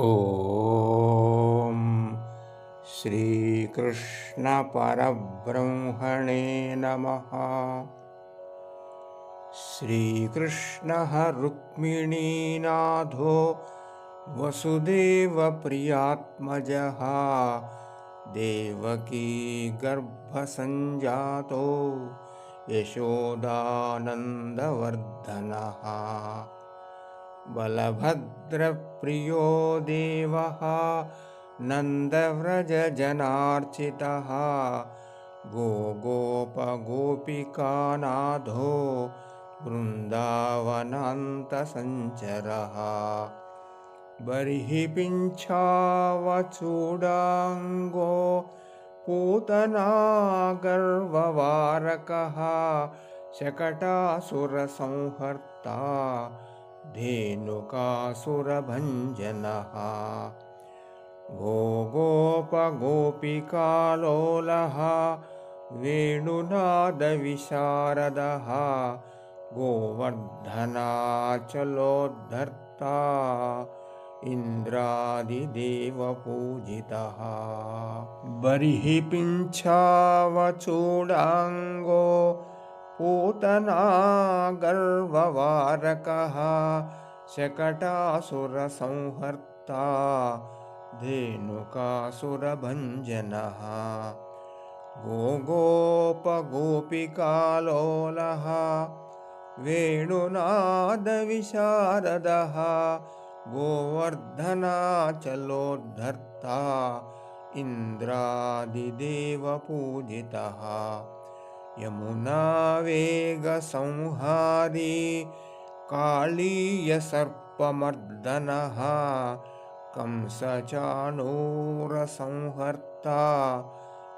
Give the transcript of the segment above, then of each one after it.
ॐ श्रीकृष्णपरब्रह्मणे नमः। श्रीकृष्णः रुक्मिणीनाथो वसुदेवप्रियात्मजः। देवकी गर्भसञ्जातो यशोदानन्दवर्धनः बलभद्रप्रियो देवः नन्दव्रजजनार्चितः। गोगोपगोपिकानाथो वृन्दावनान्तसञ्चरः। बर्हिपिञ्छावचूडाङ्गो पूतनागर्ववारकः। शकटासुरसंहर्ता धेनुकासुरभञ्जनः। गोगोपगोपिकालोलः वेणुनादविशारदः गोवर्धनाचलोद्धर्ता इन्द्रादिदेवपूजितः। बर्हिपिञ्छावचूडाङ्गो पूतनागर्ववारकः शकटासुरसंहर्ता धेनुकासुरभञ्जनः। गोगोपगोपिकालोलः वेणुनादविशारदः गोवर्धनाचलोद्धर्ता इन्द्रादिदेवपूजितः यमुनावेगसंहारी कालीयसर्पमर्दनः कंसचाणूरसंहर्ता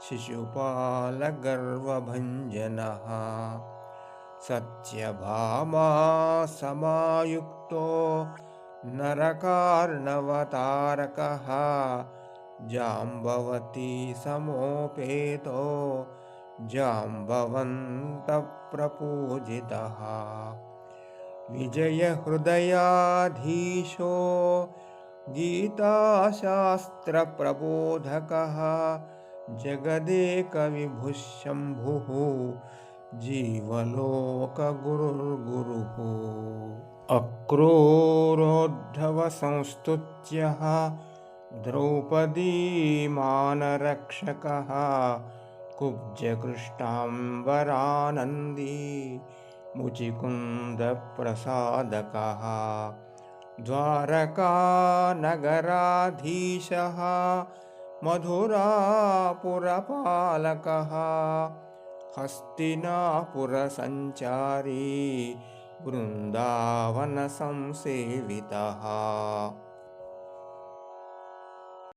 शिशुपालगर्वभञ्जनः। सत्यभामासमायुक्तो नरकार्णवतारकः जाम्बवती समोपेतो जाम्बवन्तप्रपूजितः। विजयहृदयाधीशो गीताशास्त्रप्रबोधकः। जगदेकविभुशम्भुः जीवलोकगुरुर्गुरुः। अक्रूरोद्धवसंस्तुत्यः द्रौपदीमानरक्षकः कुब्जकृष्णाम्बरानन्दी मुचिकुन्दप्रसादकः द्वारकानगराधीशः मधुरापुरपालकः हस्तिनापुरसञ्चारी वृन्दावनसंसेवितः